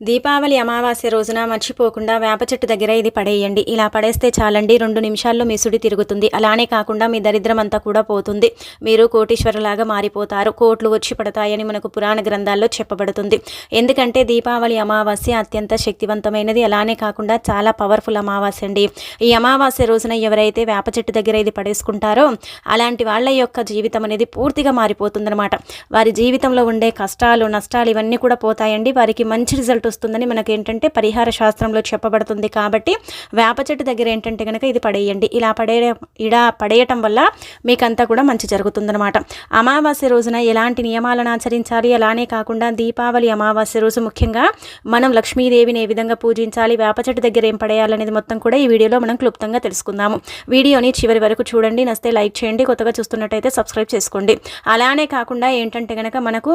దీపావళి అమావాస్య రోజున మర్చిపోకుండా వేప చెట్టు దగ్గర ఇది పడేయండి. ఇలా పడేస్తే చాలండి. రెండు నిమిషాల్లో మీ సుడి తిరుగుతుంది. అలానే కాకుండా మీ దరిద్రం అంతా కూడా పోతుంది. మీరు కోటీశ్వరులాగా మారిపోతారు. కోట్లు వచ్చి పడతాయని మనకు పురాణ గ్రంథాల్లో చెప్పబడుతుంది. ఎందుకంటే దీపావళి అమావాస్య అత్యంత శక్తివంతమైనది. అలానే కాకుండా చాలా పవర్ఫుల్ అమావాస్య అండి. ఈ అమావాస్య రోజున ఎవరైతే వేప చెట్టు దగ్గర ఇది పడేసుకుంటారో అలాంటి వాళ్ళ యొక్క జీవితం అనేది పూర్తిగా మారిపోతుందన్నమాట. వారి జీవితంలో ఉండే కష్టాలు నష్టాలు ఇవన్నీ కూడా పోతాయండి. వారికి మంచి రిజల్ట్ వస్తుందని మనకి ఏంటంటే పరిహార శాస్త్రంలో చెప్పబడుతుంది కాబట్టి వేప చెట్టు దగ్గర ఏంటంటే కనుక ఇది పడేయండి. ఇలా పడే ఇలా పడేయటం వల్ల మీకంతా కూడా మంచి జరుగుతుందన్నమాట. అమావాస్య రోజున ఎలాంటి నియమాలను ఆచరించాలి? అలానే కాకుండా దీపావళి అమావాస్య రోజు ముఖ్యంగా మనం లక్ష్మీదేవిని ఏ విధంగా పూజించాలి? వేప చెట్టు దగ్గర ఏం పడేయాలనేది మొత్తం కూడా ఈ వీడియోలో మనం క్లుప్తంగా తెలుసుకుందాము. వీడియోని చివరి వరకు చూడండి. నస్తే లైక్ చేయండి. కొత్తగా చూస్తున్నట్టయితే సబ్స్క్రైబ్ చేసుకోండి. అలానే కాకుండా ఏంటంటే కనుక మనకు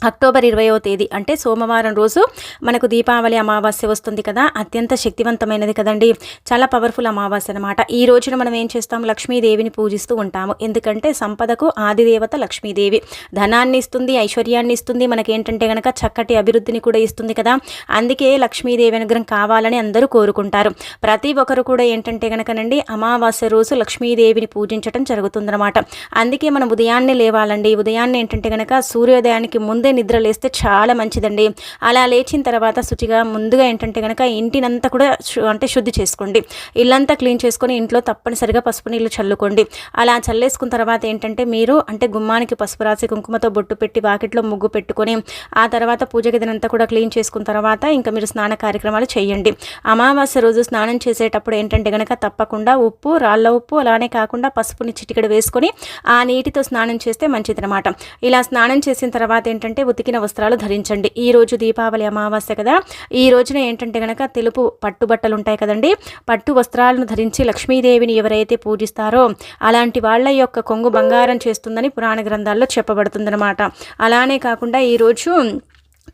అక్టోబర్ ఇరవయో తేదీ అంటే సోమవారం రోజు మనకు దీపావళి అమావాస్య వస్తుంది కదా అత్యంత శక్తివంతమైనది కదండి. చాలా పవర్ఫుల్ అమావాస్య అనమాట ఈ రోజున మనం ఏం చేస్తాం? లక్ష్మీదేవిని పూజిస్తూ ఉంటాము. ఎందుకంటే సంపదకు ఆదిదేవత లక్ష్మీదేవి. ధనాన్ని ఇస్తుంది ఐశ్వర్యాన్ని ఇస్తుంది మనకి ఏంటంటే చక్కటి అభివృద్ధిని కూడా ఇస్తుంది కదా. అందుకే లక్ష్మీదేవి అనుగ్రహం కావాలని అందరూ కోరుకుంటారు. ప్రతి ఒక్కరు కూడా ఏంటంటే కనుకనండి అమావాస్య రోజు లక్ష్మీదేవిని పూజించడం జరుగుతుందన్నమాట. అందుకే మనం ఉదయాన్నే లేవాలండి. ఉదయాన్నే ఏంటంటే కనుక సూర్యోదయానికి ముందే నిద్ర లేస్తే చాలా మంచిదండి. అలా లేచిన తర్వాత శుచిగా ముందుగా ఏంటంటే కనుక ఇంటినంతా కూడా అంటే శుద్ధి చేసుకోండి. ఇల్లంతా క్లీన్ చేసుకొని ఇంట్లో తప్పనిసరిగా పసుపు నీళ్ళు చల్లుకోండి. అలా చల్లేసుకున్న తర్వాత ఏంటంటే మీరు అంటే గుమ్మానికి పసుపు రాసి కుంకుమతో బొట్టు పెట్టి వాకిట్లో ముగ్గు పెట్టుకొని ఆ తర్వాత పూజ గదినంతా కూడా క్లీన్ చేసుకున్న తర్వాత ఇంకా మీరు స్నాన కార్యక్రమాలు చేయండి. అమావాస్య రోజు స్నానం చేసేటప్పుడు ఏంటంటే కనుక తప్పకుండా ఉప్పు రాళ్ళ ఉప్పు అలానే కాకుండా పసుపుని చిటికెడు వేసుకొని ఆ నీటితో స్నానం చేస్తే మంచిదనమాట ఇలా స్నానం చేసిన తర్వాత ఏంటంటే ఏంటంటే ఉతికిన వస్త్రాలు ధరించండి. ఈ రోజు దీపావళి అమావాస్య కదా. ఈ రోజున ఏంటంటే గనక తెలుపు పట్టు బట్టలు ఉంటాయి కదండి. పట్టు వస్త్రాలను ధరించి లక్ష్మీదేవిని ఎవరైతే పూజిస్తారో అలాంటి వాళ్ళ యొక్క కొంగు బంగారం చేస్తుందని పురాణ గ్రంథాల్లో చెప్పబడుతుందన్నమాట. అలానే కాకుండా ఈరోజు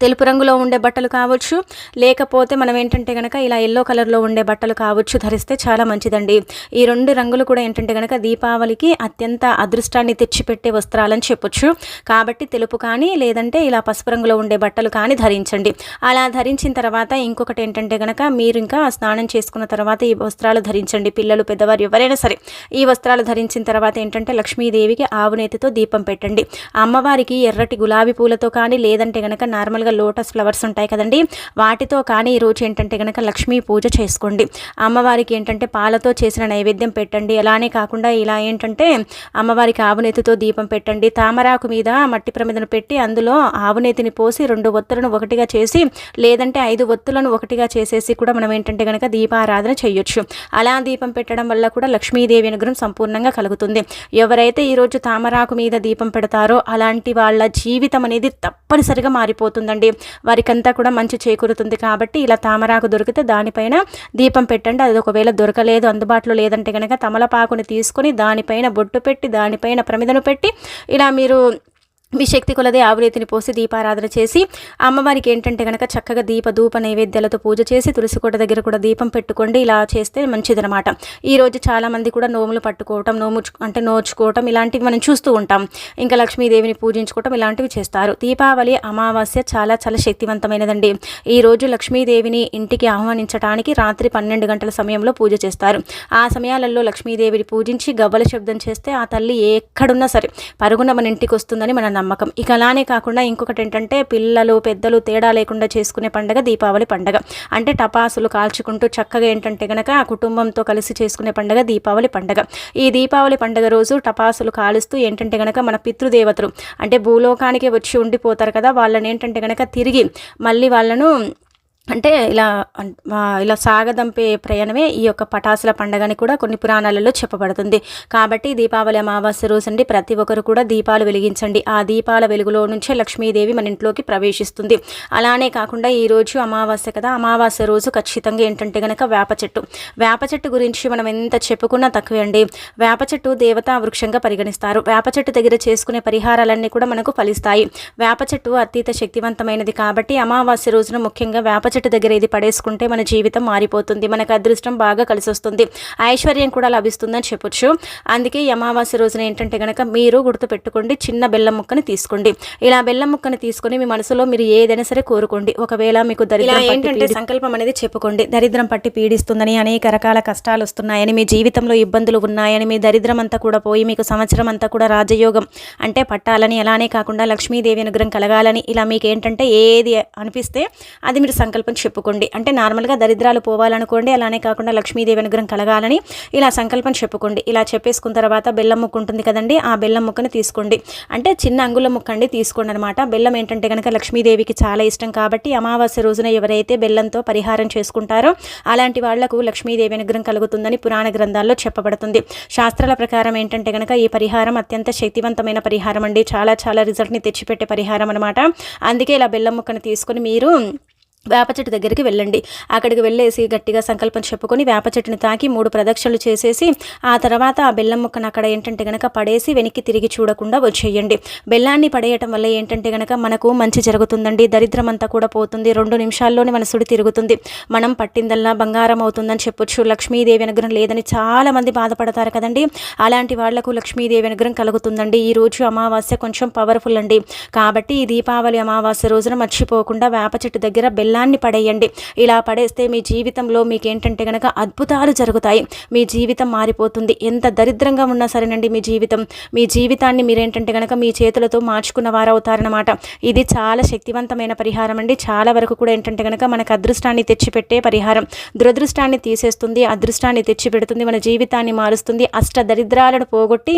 తెలుపు రంగులో ఉండే బట్టలు కావచ్చు. లేకపోతే మనం ఏంటంటే కనుక ఇలా ఎల్లో కలర్లో ఉండే బట్టలు కావచ్చు ధరిస్తే చాలా మంచిదండి. ఈ రెండు రంగులు కూడా ఏంటంటే కనుక దీపావళికి అత్యంత అదృష్టాన్ని తెచ్చిపెట్టే వస్త్రాలని చెప్పొచ్చు. కాబట్టి తెలుపు కానీ లేదంటే ఇలా పసుపు రంగులో ఉండే బట్టలు కానీ ధరించండి. అలా ధరించిన తర్వాత ఇంకొకటి ఏంటంటే కనుక మీరు ఇంకా స్నానం చేసుకున్న తర్వాత ఈ వస్త్రాలు ధరించండి. పిల్లలు పెద్దవారు ఎవరైనా సరే ఈ వస్త్రాలు ధరించిన తర్వాత ఏంటంటే లక్ష్మీదేవికి ఆవునేతితో దీపం పెట్టండి. అమ్మవారికి ఎర్రటి గులాబీ పూలతో కానీ లేదంటే కనుక నార్మల్ మామూలుగా లోటస్ ఫ్లవర్స్ ఉంటాయి కదండి. వాటితో కానీ ఈరోజు ఏంటంటే కనుక లక్ష్మీ పూజ చేసుకోండి. అమ్మవారికి ఏంటంటే పాలతో చేసిన నైవేద్యం పెట్టండి. అలానే కాకుండా ఇలా ఏంటంటే అమ్మవారికి ఆవునేతితో దీపం పెట్టండి. తామరాకు మీద మట్టి ప్రమిదను పెట్టి అందులో ఆవునేతిని పోసి రెండు ఒత్తులను ఒకటిగా చేసి లేదంటే ఐదు ఒత్తులను ఒకటిగా చేసేసి కూడా మనం ఏంటంటే కనుక దీపారాధన చేయొచ్చు. అలా దీపం పెట్టడం వల్ల కూడా లక్ష్మీదేవి అనుగ్రహం సంపూర్ణంగా కలుగుతుంది. ఎవరైతే ఈరోజు తామరాకు మీద దీపం పెడతారో అలాంటి వాళ్ళ జీవితం అనేది తప్పనిసరిగా మారిపోతుంది. వారికి వారికంతా కూడా మంచి చేకూరుతుంది కాబట్టి ఇలా తామరాకు దొరికితే దానిపైన దీపం పెట్టండి. అది ఒకవేళ దొరకలేదు అందుబాటులో లేదంటే కనుక తమలపాకుని తీసుకొని దానిపైన బొట్టు పెట్టి దానిపైన ప్రమిదను పెట్టి ఇలా మీరు మీ శక్తి కొలదే ఆవిరేతిని పోసి దీపారాధన చేసి అమ్మవారికి ఏంటంటే కనుక చక్కగా దీప ధూప నైవేద్యాలతో పూజ చేసి తులసికోట దగ్గర కూడా దీపం పెట్టుకోండి. ఇలా చేస్తే మంచిదనమాట ఈరోజు చాలామంది కూడా నోములు పట్టుకోవటం నోము అంటే నోచుకోవటం ఇలాంటివి మనం చూస్తూ ఉంటాం. ఇంకా లక్ష్మీదేవిని పూజించుకోవటం ఇలాంటివి చేస్తారు. దీపావళి అమావాస్య చాలా చాలా శక్తివంతమైనదండి. ఈ రోజు లక్ష్మీదేవిని ఇంటికి ఆహ్వానించడానికి రాత్రి పన్నెండు గంటల సమయంలో పూజ చేస్తారు. ఆ సమయాలలో లక్ష్మీదేవిని పూజించి గవ్వల శబ్దం చేస్తే ఆ తల్లి ఎక్కడున్నా సరే పరుగున మన ఇంటికి వస్తుందని మన నమ్మకం. ఇక అలానే కాకుండా ఇంకొకటి ఏంటంటే పిల్లలు పెద్దలు తేడా లేకుండా చేసుకునే పండగ దీపావళి పండగ. అంటే టపాసులు కాల్చుకుంటూ చక్కగా ఏంటంటే గనక ఆ కుటుంబంతో కలిసి చేసుకునే పండగ దీపావళి పండగ. ఈ దీపావళి పండగ రోజు టపాసులు కాలుస్తూ ఏంటంటే గనక మన పితృదేవతలు అంటే భూలోకానికి వచ్చి ఉండిపోతారు కదా వాళ్ళని ఏంటంటే గనక తిరిగి మళ్ళీ వాళ్ళను అంటే ఇలా ఇలా సాగదంపే ప్రయాణమే ఈ యొక్క పటాసుల పండగని కూడా కొన్ని పురాణాలలో చెప్పబడుతుంది. కాబట్టి దీపావళి అమావాస్య రోజు అండి ప్రతి ఒక్కరు కూడా దీపాలు వెలిగించండి. ఆ దీపాల వెలుగులో నుంచే లక్ష్మీదేవి మన ఇంట్లోకి ప్రవేశిస్తుంది. అలానే కాకుండా ఈ రోజు అమావాస్య కదా అమావాస్య రోజు ఖచ్చితంగా ఏంటంటే కనుక వేప చెట్టు. వేప చెట్టు గురించి మనం ఎంత చెప్పుకున్నా తక్కువే అండి. వేప చెట్టు దేవతా వృక్షంగా పరిగణిస్తారు. వేప చెట్టు దగ్గర చేసుకునే పరిహారాలన్నీ కూడా మనకు ఫలిస్తాయి. వేప చెట్టు అతీత శక్తివంతమైనది కాబట్టి అమావాస్య రోజున ముఖ్యంగా వేప చెట్టు దగ్గర ఇది పడేసుకుంటే మన జీవితం మారిపోతుంది మనకు అదృష్టం బాగా కలిసి వస్తుంది ఐశ్వర్యం కూడా లభిస్తుందని చెప్పొచ్చు. అందుకే ఈ అమావాస్య రోజున ఏంటంటే కనుక మీరు గుర్తు పెట్టుకోండి చిన్న బెల్లం ముక్కని తీసుకోండి. ఇలా బెల్లం ముక్కని తీసుకొని మీ మనసులో మీరు ఏదైనా సరే కోరుకోండి. ఒకవేళ మీకు దరిద్రం ఏంటంటే సంకల్పం అనేది చెప్పుకోండి. దరిద్రం పట్టి పీడిస్తుందని అనేక రకాల కష్టాలు వస్తున్నాయని మీ జీవితంలో ఇబ్బందులు ఉన్నాయని మీ దరిద్రం అంతా కూడా పోయి మీకు సంవత్సరం అంతా కూడా రాజయోగం అంటే పట్టాలని అలానే కాకుండా లక్ష్మీదేవి అనుగ్రహం కలగాలని ఇలా మీకు ఏంటంటే ఏది అనిపిస్తే అది మీరు సంకల్పం చెప్పుకోండి. అంటే నార్మల్గా దరిద్రాలు పోవాలనుకోండి అలానే కాకుండా లక్ష్మీదేవి అనుగ్రహం కలగాలని ఇలా సంకల్పం చెప్పుకోండి. ఇలా చెప్పేసుకున్న తర్వాత బెల్లం ముక్క ఉంటుంది కదండి ఆ బెల్లం ముక్కను తీసుకోండి. అంటే చిన్న అంగుళం ముక్క అండి తీసుకోండి అనమాట బెల్లం ఏంటంటే కనుక లక్ష్మీదేవికి చాలా ఇష్టం కాబట్టి అమావాస్య రోజున ఎవరైతే బెల్లంతో పరిహారం చేసుకుంటారో అలాంటి వాళ్ళకు లక్ష్మీదేవి అనుగ్రహం కలుగుతుందని పురాణ గ్రంథాల్లో చెప్పబడుతుంది. శాస్త్రాల ప్రకారం ఏంటంటే కనుక ఈ పరిహారం అత్యంత శక్తివంతమైన పరిహారం అండి. చాలా చాలా రిజల్ట్ని తెచ్చిపెట్టే పరిహారం అనమాట అందుకే ఇలా బెల్లం ముక్కను తీసుకొని మీరు వేప చెట్టు దగ్గరికి వెళ్ళండి. అక్కడికి వెళ్ళేసి గట్టిగా సంకల్పం చెప్పుకొని వేప చెట్టుని తాకి మూడు ప్రదక్షిణలు చేసేసి ఆ తర్వాత ఆ బెల్లం ముక్కను అక్కడ ఏంటంటే గనక పడేసి వెనక్కి తిరిగి చూడకుండా వచ్చేయండి. బెల్లాన్ని పడేయటం వల్ల ఏంటంటే గనక మనకు మంచి జరుగుతుందండి. దరిద్రం అంతా కూడా పోతుంది. రెండు నిమిషాల్లోనే మన సుడి తిరుగుతుంది. మనం పట్టిందల్లా బంగారం అవుతుందని చెప్పొచ్చు. లక్ష్మీదేవి అనుగ్రహం లేదని చాలా మంది బాధపడతారు కదండి. అలాంటి వాళ్ళకు లక్ష్మీదేవి అనుగ్రహం కలుగుతుందండి. ఈ రోజు అమావాస్య కొంచెం పవర్ఫుల్ అండి. కాబట్టి ఈ దీపావళి అమావాస్య రోజున మర్చిపోకుండా వేప చెట్టు దగ్గర బెల్లం బెల్లాన్ని పడేయండి. ఇలా పడేస్తే మీ జీవితంలో మీకు ఏంటంటే కనుక అద్భుతాలు జరుగుతాయి. మీ జీవితం మారిపోతుంది. ఎంత దరిద్రంగా ఉన్నా సరేనండి మీ జీవితం. మీ జీవితాన్ని మీరేంటంటే కనుక మీ చేతులతో మార్చుకున్న వారవుతారనమాట ఇది చాలా శక్తివంతమైన పరిహారం అండి చాలా వరకు కూడా ఏంటంటే కనుక మనకు అదృష్టాన్ని తెచ్చిపెట్టే పరిహారం. దురదృష్టాన్ని తీసేస్తుంది అదృష్టాన్ని తెచ్చిపెడుతుంది మన జీవితాన్ని మారుస్తుంది. అష్ట దరిద్రాలను పోగొట్టి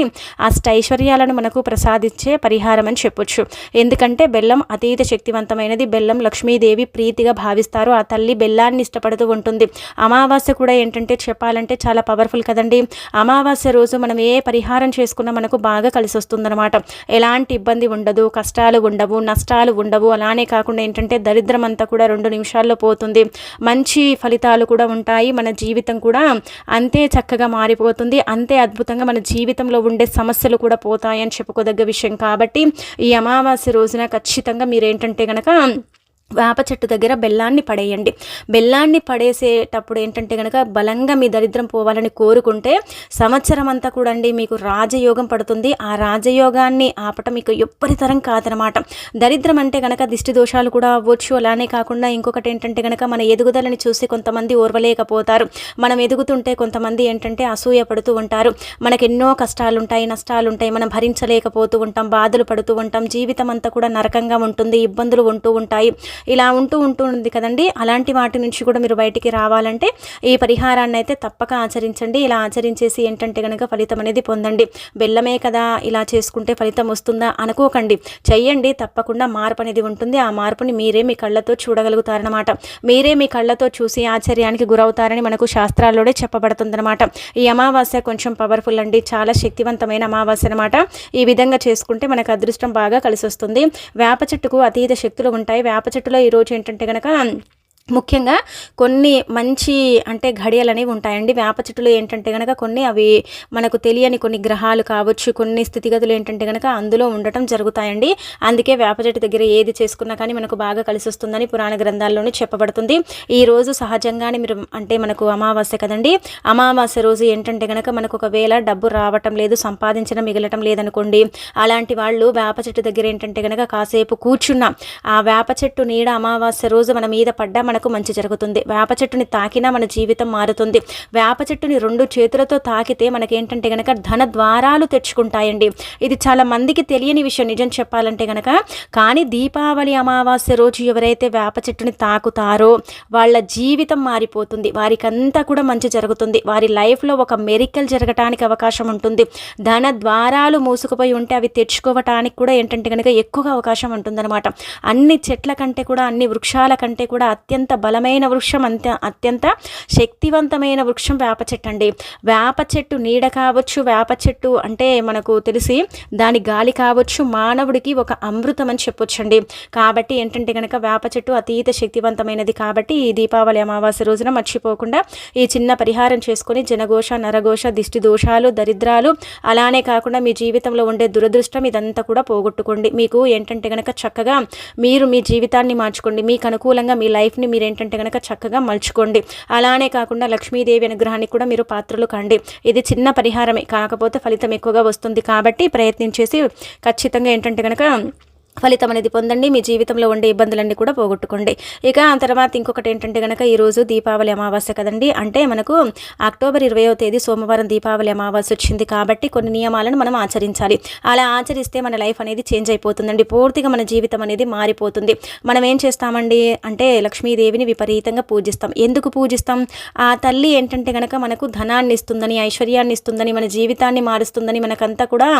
అష్ట ఐశ్వర్యాలను మనకు ప్రసాదించే పరిహారం అని చెప్పొచ్చు. ఎందుకంటే బెల్లం అతీత శక్తివంతమైనది. బెల్లం లక్ష్మీదేవి ప్రీతి ప్రీతిగా భావిస్తారు ఆ తల్లి బెల్లాన్ని ఇష్టపడుతూ ఉంటుంది. అమావాస్య కూడా ఏంటంటే చెప్పాలంటే చాలా పవర్ఫుల్ కదండి. అమావాస్య రోజు మనం ఏ పరిహారం చేసుకున్నా మనకు బాగా కలిసి వస్తుందన్నమాట. ఎలాంటి ఇబ్బంది ఉండదు కష్టాలు ఉండవు నష్టాలు ఉండవు. అలానే కాకుండా ఏంటంటే దరిద్రం అంతా కూడా రెండు నిమిషాల్లో పోతుంది. మంచి ఫలితాలు కూడా ఉంటాయి. మన జీవితం కూడా అంతే చక్కగా మారిపోతుంది. అంతే అద్భుతంగా మన జీవితంలో ఉండే సమస్యలు కూడా పోతాయని చెప్పుకోదగ్గ విషయం. కాబట్టి ఈ అమావాస్య రోజున ఖచ్చితంగా మీరు ఏంటంటే కనుక వేప చెట్టు దగ్గర బెల్లాన్ని పడేయండి. బెల్లాన్ని పడేసేటప్పుడు ఏంటంటే కనుక బలంగా మీ దరిద్రం పోవాలని కోరుకుంటే సంవత్సరం అంతా కూడా అండి మీకు రాజయోగం పడుతుంది. ఆ రాజయోగాన్ని ఆపటం మీకు ఎప్పటితరం కాదనమాట. దరిద్రం అంటే కనుక దిష్టి దోషాలు కూడా అవ్వచ్చు. అలానే కాకుండా ఇంకొకటి ఏంటంటే కనుక మన ఎదుగుదలని చూసి కొంతమంది ఓర్వలేకపోతారు. మనం ఎదుగుతుంటే కొంతమంది ఏంటంటే అసూయ పడుతూ ఉంటారు. మనకు ఎన్నో కష్టాలుంటాయి నష్టాలుంటాయి. మనం భరించలేకపోతూ ఉంటాం బాధలు పడుతూ ఉంటాం. జీవితం అంతా కూడా నరకంగా ఉంటుంది ఇబ్బందులు ఉంటూ ఉంటాయి. ఇలా ఉంటూ ఉంటుంది కదండి. అలాంటి వాటి నుంచి కూడా మీరు బయటికి రావాలంటే ఈ పరిహారాన్ని అయితే తప్పక ఆచరించండి. ఇలా ఆచరించేసి ఏంటంటే కనుక ఫలితం అనేది పొందండి. బెల్లమే కదా ఇలా చేసుకుంటే ఫలితం వస్తుందా అనుకోకండి. చెయ్యండి తప్పకుండా మార్పు అనేది ఉంటుంది. ఆ మార్పుని మీరే మీ కళ్ళతో చూడగలుగుతారనమాట మీరే మీ కళ్ళతో చూసి ఆశ్చర్యానికి గురవుతారని మనకు శాస్త్రాల్లోనే చెప్పబడుతుందన్నమాట. ఈ అమావాస్య కొంచెం పవర్ఫుల్ అండి. చాలా శక్తివంతమైన అమావాస్య అనమాట ఈ విధంగా చేసుకుంటే మనకు అదృష్టం బాగా కలిసి వస్తుంది వేప చెట్టుకు అతీత శక్తులు ఉంటాయి. వేప చెట్టు వాటిలో ఈరోజు ఏంటంటే కనుక ముఖ్యంగా కొన్ని మంచి అంటే ఘడియలు అనేవి ఉంటాయండి. వేప చెట్టులు ఏంటంటే కనుక కొన్ని అవి మనకు తెలియని కొన్ని గ్రహాలు కావచ్చు కొన్ని స్థితిగతులు ఏంటంటే కనుక అందులో ఉండటం జరుగుతాయండి. అందుకే వేప చెట్టు దగ్గర ఏది చేసుకున్నా కానీ మనకు బాగా కలిసి వస్తుందని పురాణ గ్రంథాల్లోనే చెప్పబడుతుంది. ఈ రోజు సహజంగానే మీరు అంటే మనకు అమావాస్య కదండి. అమావాస్య రోజు ఏంటంటే కనుక మనకు ఒకవేళ డబ్బు రావటం లేదు సంపాదించడం మిగలటం లేదనుకోండి అలాంటి వాళ్ళు వేప చెట్టు దగ్గర ఏంటంటే కనుక కాసేపు కూర్చున్న ఆ వేప చెట్టు నీడ అమావాస్య రోజు మన మీద పడ్డా మనకు మంచి జరుగుతుంది. వేప చెట్టుని తాకినా మన జీవితం మారుతుంది. వేప చెట్టుని రెండు చేతులతో తాకితే మనకేంటంటే గనక ధన ద్వారాలు తెచ్చుకుంటాయండి. ఇది చాలా మందికి తెలియని విషయం. నిజం చెప్పాలంటే గనక కానీ దీపావళి అమావాస్య రోజు ఎవరైతే వేప చెట్టుని తాకుతారో వాళ్ళ జీవితం మారిపోతుంది. వారికంతా కూడా మంచి జరుగుతుంది. వారి లైఫ్లో ఒక మెరికల్ జరగటానికి అవకాశం ఉంటుంది. ధన ద్వారాలు మూసుకుపోయి ఉంటే అవి తెచ్చుకోవటానికి కూడా ఏంటంటే కనుక ఎక్కువగా అవకాశం ఉంటుందన్నమాట. అన్ని చెట్ల కంటే కూడా అన్ని వృక్షాల కంటే కూడా అత్యంత అత్యంత బలమైన వృక్షం అంత అత్యంత శక్తివంతమైన వృక్షం వేప చెట్టు అండి. వేప చెట్టు నీడ కావచ్చు వేప చెట్టు అంటే మనకు తెలిసి దాని గాలి కావచ్చు మానవుడికి ఒక అమృతం అని చెప్పొచ్చండి. కాబట్టి ఏంటంటే కనుక వేప చెట్టు అతీత శక్తివంతమైనది కాబట్టి ఈ దీపావళి అమావాస్య రోజున మర్చిపోకుండా ఈ చిన్న పరిహారం చేసుకొని జనఘోష నరఘోష దిష్టి దోషాలు దరిద్రాలు అలానే కాకుండా మీ జీవితంలో ఉండే దురదృష్టం ఇదంతా కూడా పోగొట్టుకోండి. మీకు ఏంటంటే కనుక చక్కగా మీరు మీ జీవితాన్ని మార్చుకోండి. మీకు అనుకూలంగా మీ లైఫ్ని మీరు ఏంటంటే కనుక చక్కగా మలుచుకోండి. అలానే కాకుండా లక్ష్మీదేవి అనుగ్రహానికి కూడా మీరు పాత్రలు కండి ఇది చిన్న పరిహారమే కాకపోతే ఫలితం ఎక్కువగా వస్తుంది కాబట్టి ప్రయత్నించేసి ఖచ్చితంగా ఏంటంటే కనుక ఫలితం అనేది పొందండి. మీ జీవితంలో ఉండే ఇబ్బందులన్నీ కూడా పోగొట్టుకోండి. ఇక ఆ తర్వాత ఇంకొకటి ఏంటంటే కనుక ఈరోజు దీపావళి అమావాస్య కదండి. అంటే మనకు అక్టోబర్ ఇరవయో తేదీ సోమవారం దీపావళి అమావాస్య వచ్చింది కాబట్టి కొన్ని నియమాలను మనం ఆచరించాలి. అలా ఆచరిస్తే మన లైఫ్ అనేది చేంజ్ అయిపోతుందండి. పూర్తిగా మన జీవితం అనేది మారిపోతుంది. మనం ఏం చేస్తామండి అంటే లక్ష్మీదేవిని విపరీతంగా పూజిస్తాం. ఎందుకు పూజిస్తాం? ఆ తల్లి ఏంటంటే కనుక మనకు ధనాన్ని ఇస్తుందని ఐశ్వర్యాన్ని ఇస్తుందని మన జీవితాన్ని మారుస్తుందని మనకంతా కూడా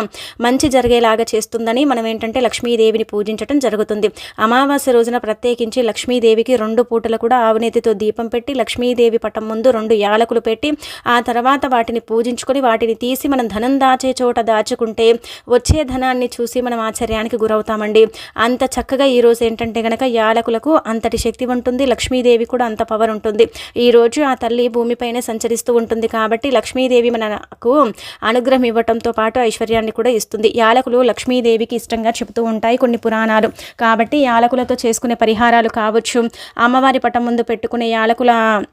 మంచి జరిగేలాగా చేస్తుందని మనం ఏంటంటే లక్ష్మీదేవిని పూజించడం జరుగుతుంది. అమావాస్య రోజున ప్రత్యేకించి లక్ష్మీదేవికి రెండు పూటలు కూడా ఆవునేతితో దీపం పెట్టి లక్ష్మీదేవి పటం ముందు రెండు యాలకులు పెట్టి ఆ తర్వాత వాటిని పూజించుకొని వాటిని తీసి మనం ధనం దాచే చోట దాచుకుంటే వచ్చే ధనాన్ని చూసి మనం ఆశ్చర్యానికి గురవుతామండి. అంత చక్కగా ఈరోజు ఏంటంటే గనక యాలకులకు అంతటి శక్తి ఉంటుంది లక్ష్మీదేవి కూడా అంత పవర్ ఉంటుంది. ఈరోజు ఆ తల్లి భూమిపైన సంచరిస్తూ ఉంటుంది కాబట్టి లక్ష్మీదేవి మనకు అనుగ్రహం ఇవ్వటంతో పాటు ఐశ్వర్యాన్ని కూడా ఇస్తుంది. యాలకులు లక్ష్మీదేవికి ఇష్టంగా చెబుతూ ఉంటాయి. కొన్ని పురాణాలు. కాబట్టి యాలకులతో చేసుకునే పరిహారాలు కావచ్చు. అమ్మవారి పటం ముందు పెట్టుకునే యాలకుల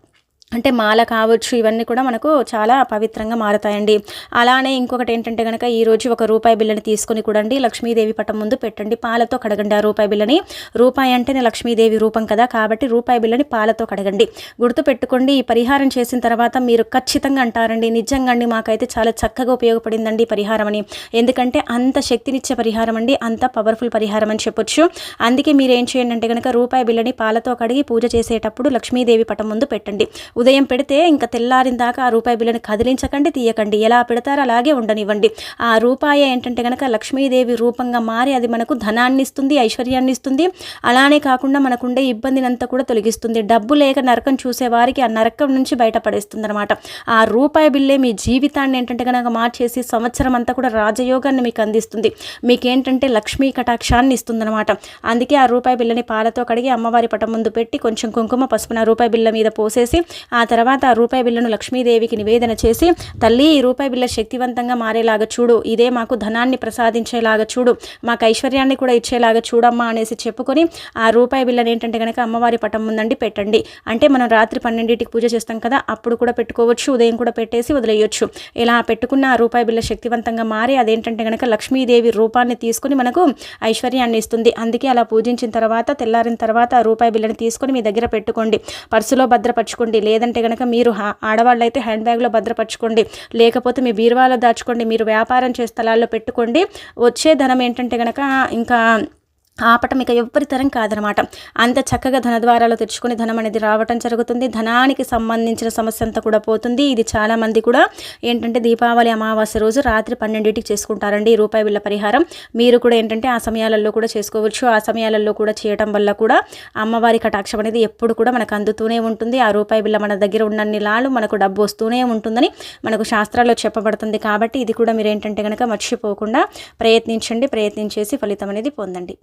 అంటే మాల కావచ్చు ఇవన్నీ కూడా మనకు చాలా పవిత్రంగా మారుతాయండి. అలానే ఇంకొకటి ఏంటంటే కనుక ఈరోజు ఒక రూపాయి బిల్లని తీసుకొని కూడండి లక్ష్మీదేవి పటం ముందు పెట్టండి. పాలతో కడగండి ఆ రూపాయి బిల్లని. రూపాయి అంటేనే లక్ష్మీదేవి రూపం కదా కాబట్టి రూపాయి బిల్లని పాలతో కడగండి. గుర్తు పెట్టుకోండి ఈ పరిహారం చేసిన తర్వాత మీరు ఖచ్చితంగా అంటారండి నిజంగా అండి మాకైతే చాలా చక్కగా ఉపయోగపడిందండి ఈ పరిహారం అని. ఎందుకంటే అంత శక్తినిచ్చే పరిహారం అండి అంత పవర్ఫుల్ పరిహారం అని చెప్పొచ్చు. అందుకే మీరు ఏం చేయండి అంటే కనుక రూపాయి బిల్లని పాలతో కడిగి పూజ చేసేటప్పుడు లక్ష్మీదేవి పటం ముందు పెట్టండి. ఉదయం పెడితే ఇంకా తెల్లారిన దాకా ఆ రూపాయి బిల్లుని కదిలించకండి తీయకండి. ఎలా పెడతారో అలాగే ఉండనివ్వండి. ఆ రూపాయి ఏంటంటే కనుక లక్ష్మీదేవి రూపంగా మారి అది మనకు ధనాన్ని ఇస్తుంది ఐశ్వర్యాన్ని ఇస్తుంది అలానే కాకుండా మనకుండే ఇబ్బందినంతా కూడా తొలగిస్తుంది. డబ్బు లేక నరకం చూసే వారికి ఆ నరకం నుంచి బయటపడేస్తుంది అనమాట ఆ రూపాయి బిల్లే మీ జీవితాన్ని ఏంటంటే కనుక మార్చేసి సంవత్సరం అంతా కూడా రాజయోగాన్ని మీకు అందిస్తుంది. మీకేంటంటే లక్ష్మీ కటాక్షాన్ని ఇస్తుందన్నమాట. అందుకే ఆ రూపాయి బిల్లని పాలతో కడిగి అమ్మవారి పటం ముందు పెట్టి కొంచెం కుంకుమ పసుపున రూపాయి బిల్ల మీద పోసేసి ఆ తర్వాత రూపాయి బిళ్ళను లక్ష్మీదేవికి నివేదన చేసి తల్లి ఈ రూపాయి బిళ్ళ శక్తివంతంగా మారేలాగా చూడు. ఇదే మాకు ధనాన్ని ప్రసాదించేలాగా చూడు. మాకు ఐశ్వర్యాన్ని కూడా ఇచ్చేలాగా చూడమ్మా అనేసి చెప్పుకొని ఆ రూపాయి బిళ్ళని ఏంటంటే కనుక అమ్మవారి పటం ముందండి పెట్టండి. అంటే మనం రాత్రి పన్నెండింటికి పూజ చేస్తాం కదా అప్పుడు కూడా పెట్టుకోవచ్చు ఉదయం కూడా పెట్టేసి వదిలేయొచ్చు. ఇలా పెట్టుకున్న ఆ రూపాయి బిళ్ళ శక్తివంతంగా మారి అదేంటంటే కనుక లక్ష్మీదేవి రూపాన్ని తీసుకొని మనకు ఐశ్వర్యాన్ని ఇస్తుంది. అందుకే అలా పూజించిన తర్వాత తెల్లారిన తర్వాత ఆ రూపాయి బిళ్ళని తీసుకొని మీ దగ్గర పెట్టుకోండి. పర్సులో భద్రపరచుకోండి. లేదంటే కనుక మీరు ఆడవాళ్ళు అయితే హ్యాండ్ బ్యాగ్లో భద్రపరచుకోండి. లేకపోతే మీ బీరువాలో దాచుకోండి. మీరు వ్యాపారం చేసే స్థలాల్లో పెట్టుకోండి. వచ్చే ధనం ఏంటంటే కనుక ఇంకా ఆపటం ఇక ఎవ్వరి తరం కాదనమాట. అంత చక్కగా ధన ద్వారాలు తెచ్చుకొని ధనం అనేది రావటం జరుగుతుంది. ధనానికి సంబంధించిన సమస్య అంతా కూడా పోతుంది. ఇది చాలామంది కూడా ఏంటంటే దీపావళి అమావాస్య రోజు రాత్రి పన్నెండింటికి చేసుకుంటారండి. ఈ రూపాయి బిళ్ళ పరిహారం మీరు కూడా ఏంటంటే ఆ సమయాలలో కూడా చేసుకోవచ్చు. ఆ సమయాలలో కూడా చేయటం వల్ల కూడా అమ్మవారి కటాక్షం అనేది ఎప్పుడు కూడా మనకు అందుతూనే ఉంటుంది. ఆ రూపాయి బిళ్ళ మన దగ్గర ఉన్నన్ని లాలు మనకు డబ్బు వస్తూనే ఉంటుందని మనకు శాస్త్రాల్లో చెప్పబడుతుంది. కాబట్టి ఇది కూడా మీరు ఏంటంటే కనుక మర్చిపోకుండా ప్రయత్నించండి. ప్రయత్నించేసి ఫలితం అనేది పొందండి.